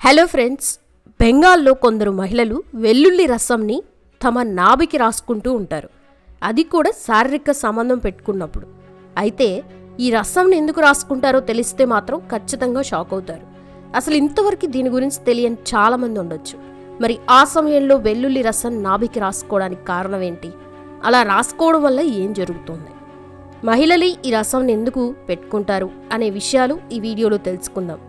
Hello friends బెంగాల్లో కొందరు మహిళలు వెల్లుల్లి రసంని తమ నాభికి రాసుకుంటూ ఉంటారు. అది కూడా శారీరక సంబంధం పెట్టుకున్నప్పుడు. అయితే ఈ రసంని ఎందుకు రాసుకుంటారో తెలిస్తే మాత్రం ఖచ్చితంగా షాక్ అవుతారు. అసలు ఇంతవరకు దీని గురించి తెలియని చాలామంది ఉండొచ్చు. మరి ఆ సమయంలో వెల్లుల్లి రసం నాభికి రాసుకోవడానికి కారణం ఏంటి? అలా రాసుకోవడం వల్ల ఏం జరుగుతుంది? మహిళలు ఈ రసంని ఎందుకు పెట్టుకుంటారు అనే విషయాలు ఈ వీడియోలో తెలుసుకుందాం.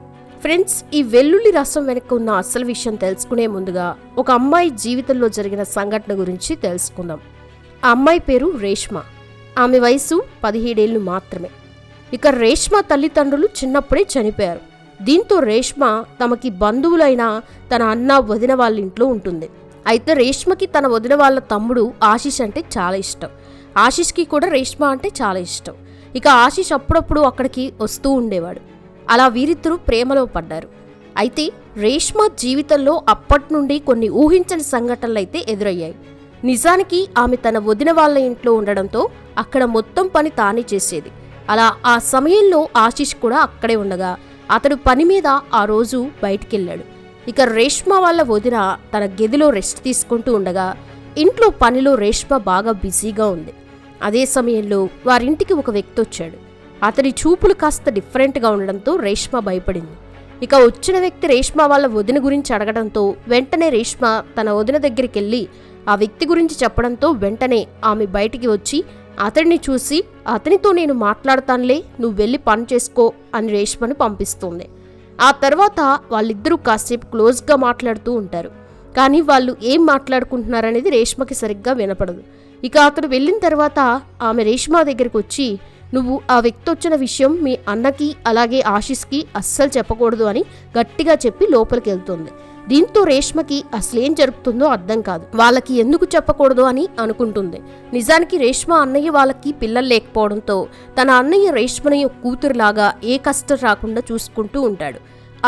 ఫ్రెండ్స్ ఈ వెల్లుల్లి రసం వెనక ఉన్న అసలు విషయం తెలుసుకునే ముందుగా ఒక అమ్మాయి జీవితంలో జరిగిన సంఘటన గురించి తెలుసుకుందాం. ఆ అమ్మాయి పేరు రేష్మ. ఆమె వయసు పదిహేడేళ్ళు మాత్రమే. ఇక రేష్మ తల్లిదండ్రులు చిన్నప్పుడే చనిపోయారు. దీంతో రేష్మ తమకి బంధువులైన తన అన్న వదిన వాళ్ళ ఇంట్లో ఉంటుంది. అయితే రేష్మకి తన వదిన వాళ్ళ తమ్ముడు ఆశీష్ అంటే చాలా ఇష్టం. ఆశీష్కి కూడా రేష్మ అంటే చాలా ఇష్టం. ఇక ఆశీష్ అప్పుడప్పుడు అక్కడికి వస్తూ ఉండేవాడు. అలా వీరిద్దరూ ప్రేమలో పడ్డారు. అయితే రేష్మ జీవితంలో అప్పటి నుండి కొన్ని ఊహించని సంఘటనలు అయితే ఎదురయ్యాయి. నిజానికి ఆమె తన వదిన వాళ్ళ ఇంట్లో ఉండడంతో అక్కడ మొత్తం పని తానే చేసేది. అలా ఆ సమయంలో ఆశీష్ కూడా అక్కడే ఉండగా అతడు పని మీద ఆ రోజు బయటికెళ్ళాడు. ఇక రేష్మ వాళ్ళ వదిన తన గదిలో రెస్ట్ తీసుకుంటూ ఉండగా ఇంట్లో పనిలో రేష్మ బాగా బిజీగా ఉంది. అదే సమయంలో వారింటికి ఒక వ్యక్తి వచ్చాడు. అతని చూపులు కాస్త డిఫరెంట్గా ఉండడంతో రేష్మ భయపడింది. ఇక వచ్చిన వ్యక్తి రేష్మ వాళ్ళ వదిన గురించి అడగడంతో వెంటనే రేష్మ తన వదిన దగ్గరికి వెళ్ళి ఆ వ్యక్తి గురించి చెప్పడంతో వెంటనే ఆమె బయటికి వచ్చి అతడిని చూసి అతనితో నేను మాట్లాడతానులే నువ్వు వెళ్ళి పని చేసుకో అని రేష్మను పంపిస్తుంది. ఆ తర్వాత వాళ్ళిద్దరూ కాసేపు క్లోజ్గా మాట్లాడుతూ ఉంటారు. కానీ వాళ్ళు ఏం మాట్లాడుకుంటున్నారనేది రేష్మకి సరిగ్గా వినపడదు. ఇక అతడు వెళ్ళిన తర్వాత ఆమె రేష్మ దగ్గరికి వచ్చి నువ్వు ఆ వ్యక్తి వచ్చిన విషయం మీ అన్నకి అలాగే ఆశీస్కి అస్సలు చెప్పకూడదు అని గట్టిగా చెప్పి లోపలికి వెళ్తుంది దీంతో రేష్మకి అసలేం జరుగుతుందో అర్థం కాదు. వాళ్ళకి ఎందుకు చెప్పకూడదు అని అనుకుంటుంది. నిజానికి రేష్మ అన్నయ్య వాళ్ళకి పిల్లలు లేకపోవడంతో తన అన్నయ్య రేష్మని కూతురులాగా ఏ కష్టం రాకుండా చూసుకుంటూ ఉంటాడు.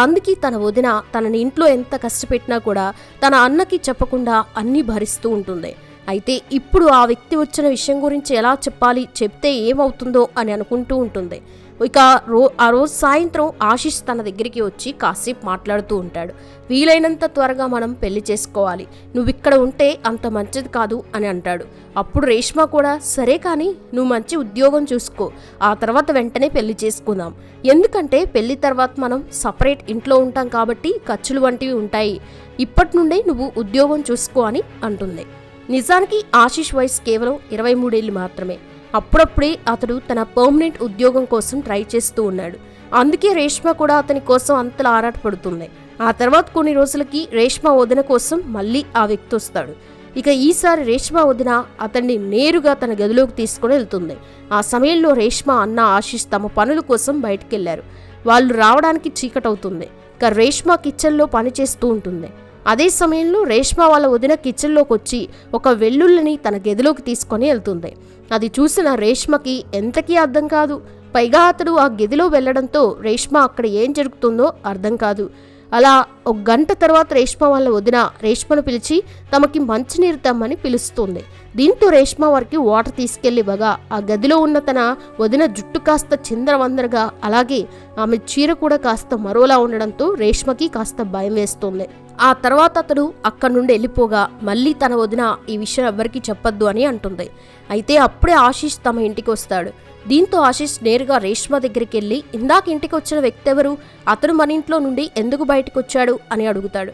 అందుకే తన వదిన తనని ఇంట్లో ఎంత కష్టపెట్టినా కూడా తన అన్నకి చెప్పకుండా అన్నీ భరిస్తూ ఉంటుంది. అయితే ఇప్పుడు ఆ వ్యక్తి వచ్చిన విషయం గురించి ఎలా చెప్పాలి చెప్తే ఏమవుతుందో అని అనుకుంటూ ఉంటుంది. ఇక రో ఆ రోజు సాయంత్రం ఆశీష్ తన దగ్గరికి వచ్చి కాసేపు మాట్లాడుతూ ఉంటాడు. వీలైనంత త్వరగా మనం పెళ్ళి చేసుకోవాలి. నువ్వు ఇక్కడ ఉంటే అంత మంచిది కాదు అని అంటాడు. అప్పుడు రేష్మ కూడా సరే కానీ నువ్వు మంచి ఉద్యోగం చూసుకో. ఆ తర్వాత వెంటనే పెళ్ళి చేసుకుందాం. ఎందుకంటే పెళ్ళి తర్వాత మనం సపరేట్ ఇంట్లో ఉంటాం కాబట్టి ఖర్చులు వంటివి ఉంటాయి. ఇప్పటి నుండే నువ్వు ఉద్యోగం చూసుకో అని అంటుంది. నిజానికి ఆశీష్ వయసు కేవలం ఇరవై మూడేళ్ళు మాత్రమే. అప్పుడప్పుడే అతడు తన పర్మనెంట్ ఉద్యోగం కోసం ట్రై చేస్తూ ఉన్నాడు. అందుకే రేష్మ కూడా అతని కోసం అంతలా ఆరాటపడుతుంది ఆ తర్వాత కొన్ని రోజులకి రేష్మ వదిన కోసం మళ్ళీ ఆ వ్యక్తి వస్తాడు. ఇక ఈసారి రేష్మ వదిన అతన్ని నేరుగా తన గదిలోకి తీసుకుని వెళ్తుంది. ఆ సమయంలో రేష్మ అన్న ఆశీష్ తమ పనుల కోసం బయటకెళ్ళారు. వాళ్ళు రావడానికి చీకటవుతుంది. ఇక రేష్మ కిచెన్లో పని చేస్తూ ఉంటుంది. అదే సమయంలో రేష్మ వాళ్ళ వదిన కిచెన్లోకి వచ్చి ఒక వెల్లుల్లిని తన గదిలోకి తీసుకొని వెళ్తుంది. అది చూసిన రేష్మకి ఎంతకీ అర్థం కాదు. పైగా అతడు ఆ గదిలో వెళ్ళడంతో రేష్మ అక్కడ ఏం జరుగుతుందో అర్థం కాదు. అలా ఒక గంట తర్వాత రేష్మ వాళ్ళ వదిన రేష్మను పిలిచి తమకి మంచినీరు తమ్మని పిలుస్తుంది. దీంతో రేష్మ వారికి వాటర్ తీసుకెళ్ళివ్వగా ఆ గదిలో ఉన్న తన వదిన జుట్టు కాస్త చిందరవందరగా అలాగే ఆమె చీర కూడా కాస్త మరోలా ఉండడంతో రేష్మకి కాస్త భయం వేస్తుంది. ఆ తర్వాత అతడు అక్కడి నుండి వెళ్ళిపోగా మళ్ళీ తన వదిన ఈ విషయం ఎవ్వరికీ చెప్పొద్దు అని అంటుంది. అయితే అప్పుడే ఆశీష్ తమ ఇంటికి వస్తాడు. దీంతో ఆశీష్ నేరుగా రేష్మ దగ్గరికి వెళ్ళి ఇందాక ఇంటికి వచ్చిన వ్యక్తి ఎవరు అతను మన ఇంట్లో నుండి ఎందుకు బయటకు వచ్చాడు అని అడుగుతాడు.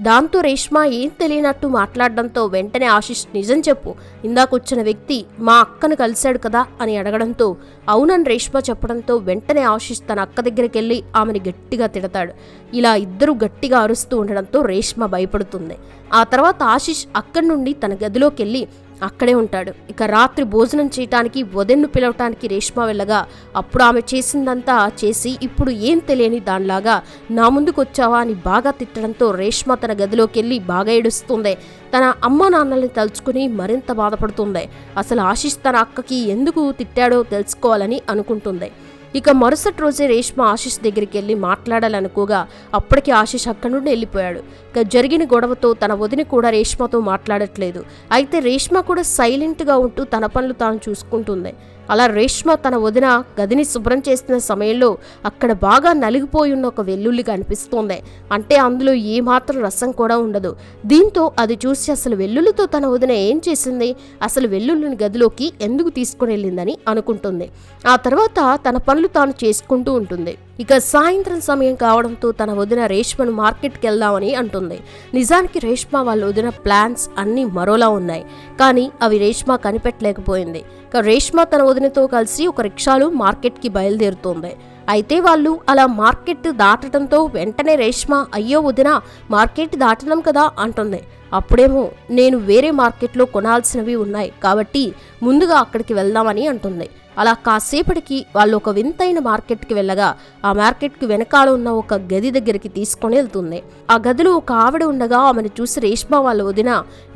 దాంతో రేష్మ ఏం తెలియనట్టు మాట్లాడడంతో వెంటనే ఆశీష్ నిజం చెప్పు. ఇందాక వచ్చిన వ్యక్తి మా అక్కను కలిశాడు కదా? అని అడగడంతో అవునని రేష్మ చెప్పడంతో వెంటనే ఆశీష్ తన అక్క దగ్గరికి వెళ్ళి ఆమెని గట్టిగా తిడతాడు. ఇలా ఇద్దరు గట్టిగా అరుస్తూ ఉండడంతో రేష్మ భయపడుతుంది. ఆ తర్వాత ఆశీష్ అక్కడి నుండి తన గదిలోకి వెళ్ళి అక్కడే ఉంటాడు. ఇక రాత్రి భోజనం చేయటానికి వదెన్ను పిలవటానికి రేష్మ వెళ్ళగా అప్పుడు ఆమె చేసిందంతా చేసి ఇప్పుడు ఏం తెలియని దానిలాగా నా ముందుకు వచ్చావా అని బాగా తిట్టడంతో రేష్మ తన గదిలోకి వెళ్ళి బాగా ఏడుస్తుంది. తన అమ్మ నాన్నల్ని తలుచుకుని మరింత బాధపడుతుంది. అసలు ఆశీష్ తన అక్కకి ఎందుకు తిట్టాడో తెలుసుకోవాలని అనుకుంటుంది. ఇక మరుసటి రోజే రేష్మ ఆశీష్ దగ్గరికి వెళ్ళి మాట్లాడాలనుకోగా అప్పటికి ఆశీష్ అక్కడి నుండి వెళ్ళిపోయాడు. ఇక జరిగిన గొడవతో తన వదిన కూడా రేష్మతో మాట్లాడట్లేదు. అయితే రేష్మ కూడా సైలెంట్గా ఉంటూ తన పనులు తాను చూసుకుంటుంది. అలా రేష్మ తన వదిన గదిని శుభ్రం చేస్తున్న సమయంలో అక్కడ బాగా నలిగిపోయి ఉన్న ఒక వెల్లుల్లి కనిపిస్తోంది. అంటే అందులో ఏమాత్రం రసం కూడా ఉండదు. దీంతో అది చూసి అసలు వెల్లుల్లితో తన వదిన ఏం చేసింది? అసలు వెల్లుల్లిని గదిలోకి ఎందుకు తీసుకుని వెళ్ళిందని అనుకుంటుంది. ఆ తర్వాత తన పనులు తాను చేసుకుంటూ ఉంటుంది. ఇక సాయంత్రం సమయం కావడంతో తన వదిన రేష్మను మార్కెట్కి వెళ్దామని అంటుంది. నిజానికి రేష్మ వాళ్ళ వదిన ప్లాన్స్ అన్నీ మరోలా ఉన్నాయి. కానీ అవి రేష్మ కనిపెట్టలేకపోయింది. ఇక రేష్మ తన వదినతో కలిసి ఒక రిక్షాలో మార్కెట్కి బయలుదేరుతోంది. అయితే వాళ్ళు అలా మార్కెట్ దాటడంతో వెంటనే రేష్మ అయ్యో వదిన మార్కెట్ దాటడం కదా అంటుంది. అప్పుడేమో నేను వేరే మార్కెట్లో కొనాల్సినవి ఉన్నాయి కాబట్టి ముందుగా అక్కడికి వెళ్దామని అంటుంది. అలా కాసేపటికి వాళ్ళు ఒక వింతైన మార్కెట్కి వెళ్ళగా ఆ మార్కెట్కి వెనకాల ఉన్న ఒక గది దగ్గరికి తీసుకొని వెళ్తుంది. ఆ గదిలో ఒక ఆవిడ ఉండగా ఆమెను చూసి రేష్మ వాళ్ళ వదిన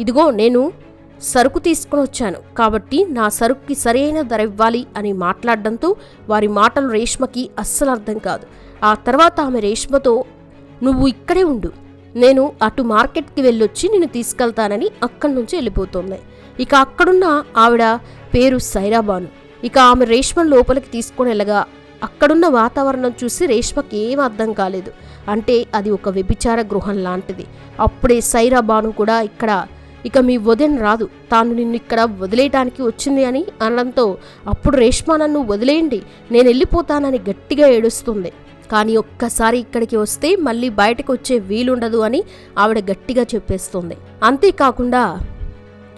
ఇదిగో నేను సరుకు తీసుకుని వచ్చాను. కాబట్టి నా సరుకుకి సరైన ధర ఇవ్వాలి అని మాట్లాడడంతో వారి మాటలు రేష్మకి అస్సలు అర్థం కాదు. ఆ తర్వాత ఆమె రేష్మతో నువ్వు ఇక్కడే ఉండు. నేను అటు మార్కెట్కి వెళ్ళొచ్చి నిన్ను తీసుకెళ్తానని అక్కడి నుంచి వెళ్ళిపోతుంది. ఇక అక్కడున్న ఆవిడ పేరు సైరాబాను. ఇక ఆమె రేష్మను లోపలికి తీసుకుని వెళ్ళగా అక్కడున్న వాతావరణం చూసి రేష్మకి ఏం అర్థం కాలేదు. అంటే అది ఒక వ్యభిచార గృహం లాంటిది. అప్పుడే సైరాబాను కూడా ఇక్కడ ఇక మీ వదిన రాదు. తాను నిన్ను ఇక్కడ వదిలేయటానికి వచ్చింది అని అనడంతో అప్పుడు రేష్మా నన్ను వదిలేయండి. నేను వెళ్ళిపోతానని గట్టిగా ఏడుస్తుంది. కానీ ఒక్కసారి ఇక్కడికి వస్తే మళ్ళీ బయటకు వచ్చే వీలుండదు అని ఆవిడ గట్టిగా చెప్పేస్తుంది. అంతేకాకుండా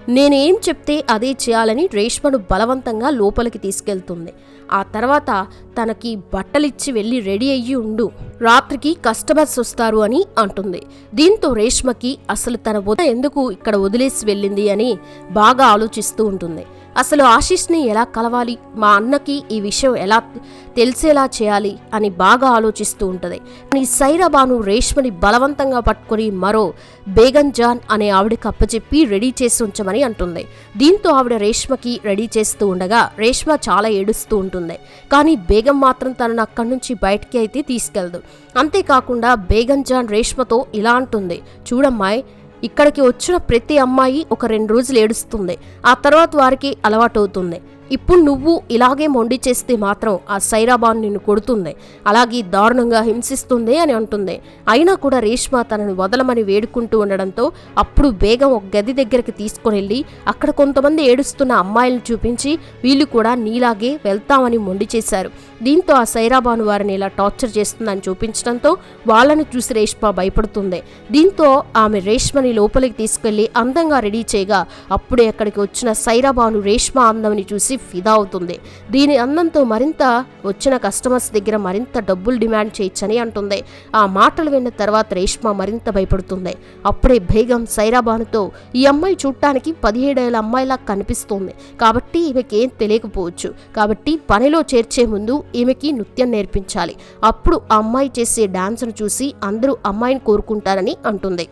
నేనేం చెప్తే అదే చేయాలని రేష్మను బలవంతంగా లోపలికి తీసుకెళ్తుంది. ఆ తర్వాత తనకి బట్టలిచ్చి వెళ్ళి రెడీ అయ్యి ఉండు. రాత్రికి కస్టమర్స్ వస్తారు అని అంటుంది. దీంతో రేష్మకి అసలు తన వద ఎందుకు ఇక్కడ వదిలేసి వెళ్ళింది అని బాగా ఆలోచిస్తూ ఉంటుంది. అసలు ఆశీష్ని ఎలా కలవాలి? మా అన్నకి ఈ విషయం ఎలా తెలిసేలా చేయాలి అని బాగా ఆలోచిస్తూ ఉంటుంది. కానీ సైరాబాను రేష్మని బలవంతంగా పట్టుకొని మరో బేగన్ జాన్ అనే ఆవిడకి అప్పచెప్పి రెడీ చేసి ఉంచమని అంటుంది. దీంతో ఆవిడ రేష్మకి రెడీ చేస్తూ ఉండగా రేష్మ చాలా ఏడుస్తూ ఉంటుంది. కానీ బేగం మాత్రం తనను అక్కడి నుంచి బయటికి అయితే తీసుకెళ్దు. అంతేకాకుండా బేగం జాన్ రేష్మతో ఇలా అంటుంది. చూడమ్మాయి ఇక్కడికి వచ్చిన ప్రతి అమ్మాయి ఒక రెండు రోజులు ఏడుస్తుంది. ఆ తర్వాత వారికి అలవాటవుతుంది. ఇప్పుడు నువ్వు ఇలాగే మొండి చేస్తే మాత్రం ఆ సైరాబాన్ నిన్ను కొడుతుంది. అలాగే దారుణంగా హింసిస్తుంది అని అంటుంది. అయినా కూడా రేష్మ తనను వదలమని వేడుకుంటూ ఉండడంతో అప్పుడు బేగం ఒక గది దగ్గరికి తీసుకుని వెళ్ళి అక్కడ కొంతమంది ఏడుస్తున్న అమ్మాయిలను చూపించి వీళ్ళు కూడా నీలాగే వెళ్తామని మొండి చేశారు. దీంతో ఆ సైరాబాను వారిని ఇలా టార్చర్ చేస్తుందని చూపించడంతో వాళ్ళని చూసి రేష్మ భయపడుతుంది. దీంతో ఆమె రేష్మని లోపలికి తీసుకెళ్ళి అందంగా రెడీ చేయగా అప్పుడే అక్కడికి వచ్చిన సైరాబాను రేష్మ అందంని చూసి ఫిదా అవుతుంది. దీని అందంతో మరింత వచ్చిన కస్టమర్స్ దగ్గర మరింత డబ్బులు డిమాండ్ చేయొచ్చని అంటుంది. ఆ మాటలు విన్న తర్వాత రేష్మ మరింత భయపడుతుంది. అప్పుడే బేగం సైరాబానుతో ఈ అమ్మాయి చూడటానికి పదిహేడేళ్ళ అమ్మాయిలా కనిపిస్తుంది. కాబట్టి ఈమెకేం ఏం తెలియకపోవచ్చు. కాబట్టి పనిలో చేర్చే ముందు ఈమెకి నృత్యం నేర్పించాలి. అప్పుడు ఆ అమ్మాయి చేసే డాన్స్ను చూసి అందరూ అమ్మాయిని కోరుకుంటారని అంటుంది.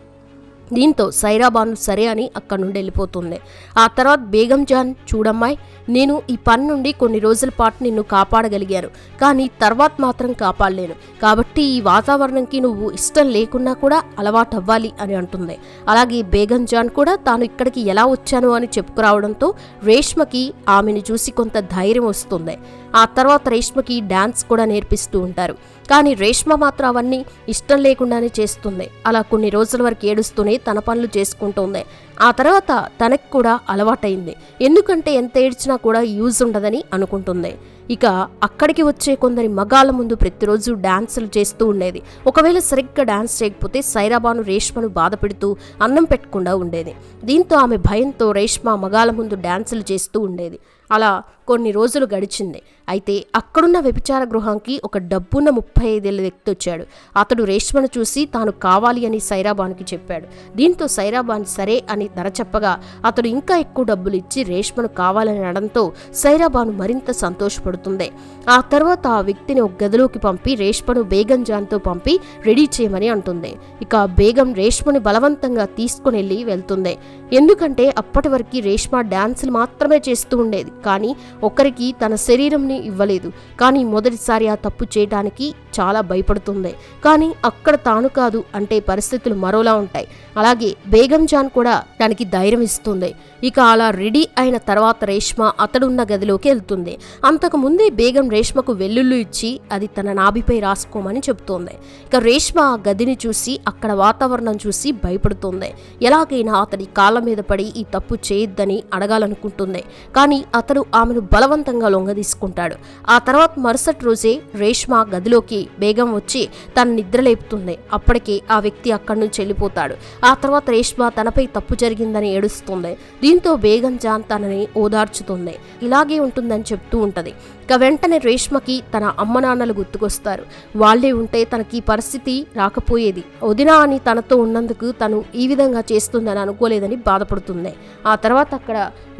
దీంతో సైరాబాను సరే అని అక్కడి నుండి వెళ్ళిపోతుంది. ఆ తర్వాత బేగం జాన్ చూడమ్మాయి నేను ఈ పని నుండి కొన్ని రోజుల పాటు నిన్ను కాపాడగలిగాను కానీ తర్వాత మాత్రం కాపాడలేను. కాబట్టి ఈ వాతావరణంకి నువ్వు ఇష్టం లేకున్నా కూడా అలవాటు అవ్వాలి అని అంటుంది. అలాగే బేగం జాన్ కూడా తాను ఇక్కడికి ఎలా వచ్చాను అని చెప్పుకురావడంతో రేష్మకి ఆమెను చూసి కొంత ధైర్యం వస్తుంది. ఆ తర్వాత రేష్మకి డాన్స్ కూడా నేర్పిస్తూ ఉంటారు. కానీ రేష్మ మాత్రం అవన్నీ ఇష్టం లేకుండానే చేస్తుంది. అలా కొన్ని రోజుల వరకు ఏడుస్తూనే తన పనులు చేసుకుంటుంది. ఆ తర్వాత తనకి కూడా అలవాటైంది. ఎందుకంటే ఎంత ఏడ్చినా కూడా యూజ్ ఉండదని అనుకుంటుంది. ఇక అక్కడికి వచ్చే కొందరి మగాళ్ళ ముందు ప్రతిరోజు డాన్సులు చేస్తూ ఉండేది. ఒకవేళ సరిగ్గా డాన్స్ చేయకపోతే సైరాబాను రేష్మను బాధ పెడుతూ అన్నం పెట్టకుండా ఉండేది. దీంతో ఆమె భయంతో రేష్మ మగాళ్ళ ముందు డాన్సులు చేస్తూ ఉండేది. అలా కొన్ని రోజులు గడిచింది. అయితే అక్కడున్న వ్యభిచార గృహానికి ఒక డబ్బున్న ముప్పై ఐదేళ్ళ వ్యక్తి వచ్చాడు. అతడు రేష్మను చూసి తాను కావాలి అని సైరాబాన్కి చెప్పాడు. దీంతో సైరాబాన్ సరే అని ధర చెప్పగా అతడు ఇంకా ఎక్కువ డబ్బులు ఇచ్చి రేష్మను కావాలని అనడంతో సైరాబాను మరింత సంతోషపడుతుంది. ఆ తర్వాత ఆ వ్యక్తిని ఒక గదిలోకి పంపి రేష్మను బేగం జాన్తో పంపి రెడీ చేయమని అంటుంది. ఇక బేగం రేష్మని బలవంతంగా తీసుకుని వెళ్ళి వెళ్తుంది. ఎందుకంటే అప్పటి వరకు రేష్మ డాన్సులు మాత్రమే చేస్తూ ఉండేది. కానీ ఒక్కరికి తన శరీరంని ఇవ్వలేదు. కానీ మొదటిసారి ఆ తప్పు చేయడానికి చాలా భయపడుతుంది. కానీ అక్కడ తాను కాదు అంటే పరిస్థితులు మరోలా ఉంటాయి. అలాగే బేగం జాన్ కూడా తనకి ధైర్యం ఇస్తుంది. ఇక అలా రెడీ అయిన తర్వాత రేష్మ అతడున్న గదిలోకి వెళ్తుంది. అంతకు ముందే బేగం రేష్మకు వెల్లుల్లు ఇచ్చి అది తన నాభిపై రాసుకోమని చెబుతోంది. ఇక రేష్మ ఆ గదిని చూసి అక్కడ వాతావరణం చూసి భయపడుతుంది. ఎలాగైనా అతడి కాళ్ళ మీద పడి ఈ తప్పు చేయొద్దని అడగాలనుకుంటుంది. కానీ అతడు ఆమెను బలవంతంగా లొంగదీసుకుంటాడు. ఆ తర్వాత మరుసటి రోజే రేష్మ గదిలోకి బేగం వచ్చి తన నిద్రలేపుతుంది అప్పటికే ఆ వ్యక్తి అక్కడి నుంచి వెళ్ళిపోతాడు. ఆ తర్వాత రేష్మ తనపై తప్పు జరిగిందని ఏడుస్తుంది. దీంతో బేగం జాన్ తనని ఓదార్చుతుంది. ఇలాగే ఉంటుందని చెప్తూ ఉంటది. ఇక వెంటనే రేష్మకి తన అమ్మ నాన్నలు గుర్తుకొస్తారు. వాళ్ళే ఉంటే తనకి పరిస్థితి రాకపోయేది. వదినా అని తనతో ఉన్నందుకు తను ఈ విధంగా చేస్తుందని అనుకోలేదని బాధపడుతుంది. ఆ తర్వాత అక్కడ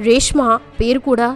రేష్మ పేరు కూడా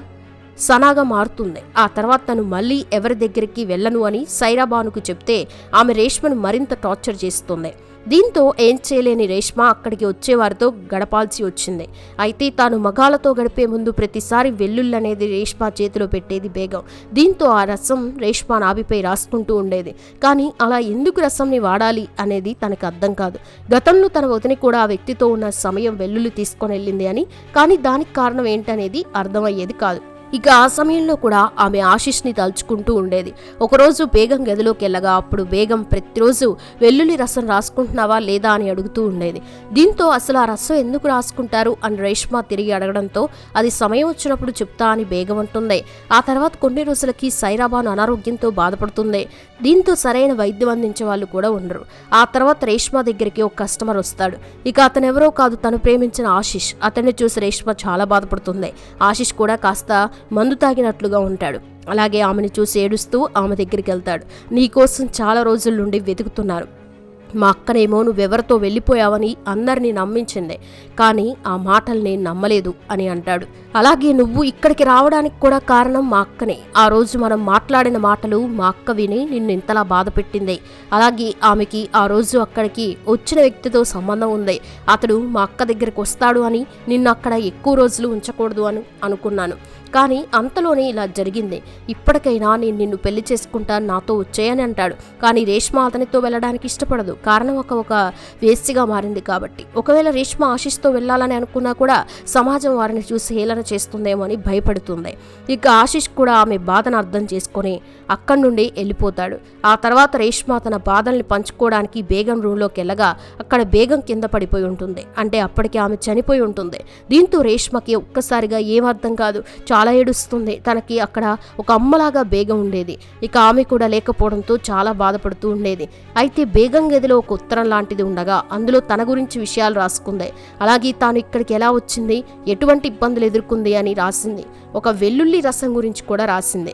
సనాగా మారుతుంది. ఆ తర్వాత తను మళ్ళీ ఎవరి దగ్గరికి వెళ్ళను అని సైరాబానుకు చెప్తే ఆమె రేష్మను మరింత టార్చర్ చేస్తుంది. దీంతో ఏం చేయలేని రేష్మ అక్కడికి వచ్చేవారితో గడపాల్సి వచ్చింది. అయితే తాను మగాలతో గడిపే ముందు ప్రతిసారి వెల్లుల్లు అనేది రేష్మ చేతిలో పెట్టేది బేగం. దీంతో ఆ రసం రేష్మ నాభిపై రాసుకుంటూ ఉండేది. కానీ అలా ఎందుకు రసంని వాడాలి అనేది తనకు అర్థం కాదు. గతంలో తన వదిని కూడా ఆ వ్యక్తితో ఉన్న సమయం వెల్లుల్లి తీసుకొని వెళ్ళింది అని. కానీ దానికి కారణం ఏంటనేది అర్థమయ్యేది కాదు. ఇక ఆ సమయంలో కూడా ఆమె ఆశిష్ని తలుచుకుంటూ ఉండేది. ఒకరోజు బేగం గదిలోకి వెళ్ళగా అప్పుడు బేగం ప్రతిరోజు వెల్లుల్లి రసం రాసుకుంటున్నావా లేదా అని అడుగుతూ ఉండేది. దీంతో అసలు ఆ రసం ఎందుకు రాసుకుంటారు అని రేష్మ తిరిగి అడగడంతో అది సమయం వచ్చినప్పుడు చెప్తా అని బేగం అంటుంది. ఆ తర్వాత కొన్ని రోజులకి సైరాబాను అనారోగ్యంతో బాధపడుతుంది. దీంతో సరైన వైద్యం అందించే వాళ్ళు కూడా ఉండరు. ఆ తర్వాత రేష్మ దగ్గరికి ఒక కస్టమర్ వస్తాడు. ఇక అతను ఎవరో కాదు తను ప్రేమించిన ఆశిష్. అతన్ని చూసి రేష్మ చాలా బాధపడుతుంది. ఆశిష్ కూడా కాస్త మందు తాగినట్లుగా ఉంటాడు. అలాగే ఆమెను చూసి ఏడుస్తూ ఆమె దగ్గరికి వెళ్తాడు. నీకోసం చాలా రోజుల నుండి వెతుకుతున్నారు. మా అక్కనేమో నువ్వెవరితో వెళ్ళిపోయావని అందరినీ నమ్మించింది. కానీ ఆ మాటలు నేను నమ్మలేదు అని అంటాడు. అలాగే నువ్వు ఇక్కడికి రావడానికి కూడా కారణం మా అక్కనే. ఆ రోజు మనం మాట్లాడిన మాటలు మా అక్క విని నిన్ను ఇంతలా బాధ పెట్టిందే. అలాగే ఆమెకి ఆ రోజు అక్కడికి వచ్చిన వ్యక్తితో సంబంధం ఉంది. అతడు మా అక్క దగ్గరికి వస్తాడు అని నిన్ను అక్కడ ఎక్కువ రోజులు ఉంచకూడదు అని అనుకున్నాను. కానీ అంతలోనే ఇలా జరిగింది. ఇప్పటికైనా నేను నిన్ను పెళ్ళి చేసుకుంటాను నాతో వచ్చేయని అంటాడు. కానీ రేష్మ అతనితో వెళ్ళడానికి ఇష్టపడదు. కారణం ఒక ఒక వేస్తిగా మారింది కాబట్టి. ఒకవేళ రేష్మ ఆశిష్తో వెళ్ళాలని అనుకున్నా కూడా సమాజం వారిని చూసి హేళన చేస్తుందేమో అని భయపడుతుంది. ఇక ఆశిష్ కూడా ఆమె బాధను అర్థం చేసుకొని అక్కడి నుండి వెళ్ళిపోతాడు. ఆ తర్వాత రేష్మ తన బాధల్ని పంచుకోవడానికి బేగం రూమ్లోకి వెళ్ళగా అక్కడ బేగం కింద పడిపోయి ఉంటుంది. అంటే అప్పటికి ఆమె చనిపోయి ఉంటుంది. దీంతో రేష్మకి ఒక్కసారిగా ఏమర్థం కాదు. చాలా చాలా ఏడుస్తుంది. తనకి అక్కడ ఒక అమ్మలాగా బేగం ఉండేది. ఇక ఆమె కూడా లేకపోవడంతో చాలా బాధపడుతూ ఉండేది. అయితే బేగం గదిలో ఒక ఉత్తరం లాంటిది ఉండగా అందులో తన గురించి విషయాలు రాసుకుంది. అలాగే తాను ఇక్కడికి ఎలా వచ్చింది? ఎటువంటి ఇబ్బందులు ఎదుర్కొంది? అని రాసింది. ఒక వెల్లుల్లి రసం గురించి కూడా రాసింది.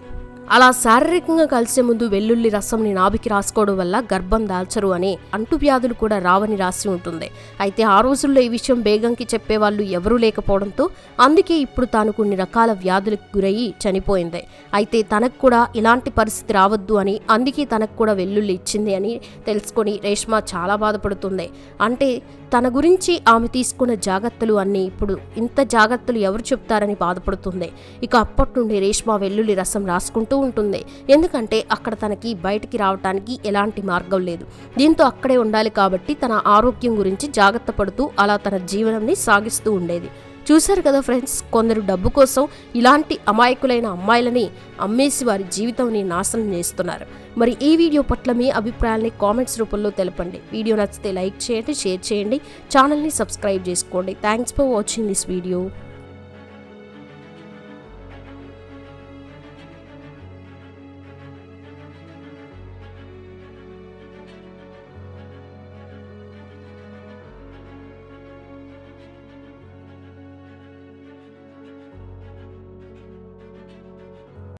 అలా శారీరకంగా కలిసే ముందు వెల్లుల్లి రసంని నాభికి రాసుకోవడం వల్ల గర్భం దాల్చరు అని అంటువ్యాధులు కూడా రావని రాసి ఉంటుంది. అయితే ఆ రోజుల్లో ఈ విషయం బేగంకి చెప్పేవాళ్ళు ఎవరూ లేకపోవడంతో అందుకే ఇప్పుడు తాను కొన్ని రకాల వ్యాధులకు గురయ్యి చనిపోయింది. అయితే తనకు కూడా ఇలాంటి పరిస్థితి రావద్దు అని అందుకే తనకు కూడా వెల్లుల్లి ఇచ్చింది అని తెలుసుకొని రేష్మ చాలా బాధపడుతుంది. అంటే తన గురించి ఆమె తీసుకున్న జాగ్రత్తలు అన్నీ ఇప్పుడు ఇంత జాగ్రత్తలు ఎవరు చెప్తారని బాధపడుతుంది. ఇక అప్పటి నుండి రేష్మ వెల్లుల్లి రసం రాసుకుంటూ ఉంటుంది. ఎందుకంటే అక్కడ తనకి బయటికి రావటానికి ఎలాంటి మార్గం లేదు. దీంతో అక్కడే ఉండాలి కాబట్టి తన ఆరోగ్యం గురించి జాగ్రత్త పడుతూ అలా తన జీవనంని సాగిస్తూ ఉండేది. చూశారు కదా ఫ్రెండ్స్ కొందరు డబ్బు కోసం ఇలాంటి అమాయకులైన అమ్మాయిలని అమ్మేసి వారి జీవితంని నాశనం చేస్తున్నారు. మరి ఈ వీడియో పట్ల మీ అభిప్రాయాల్ని కామెంట్స్ రూపంలో తెలపండి. వీడియో నచ్చితే లైక్ చేయండి షేర్ చేయండి. ఛానల్ని సబ్స్క్రైబ్ చేసుకోండి. Thanks for watching this video.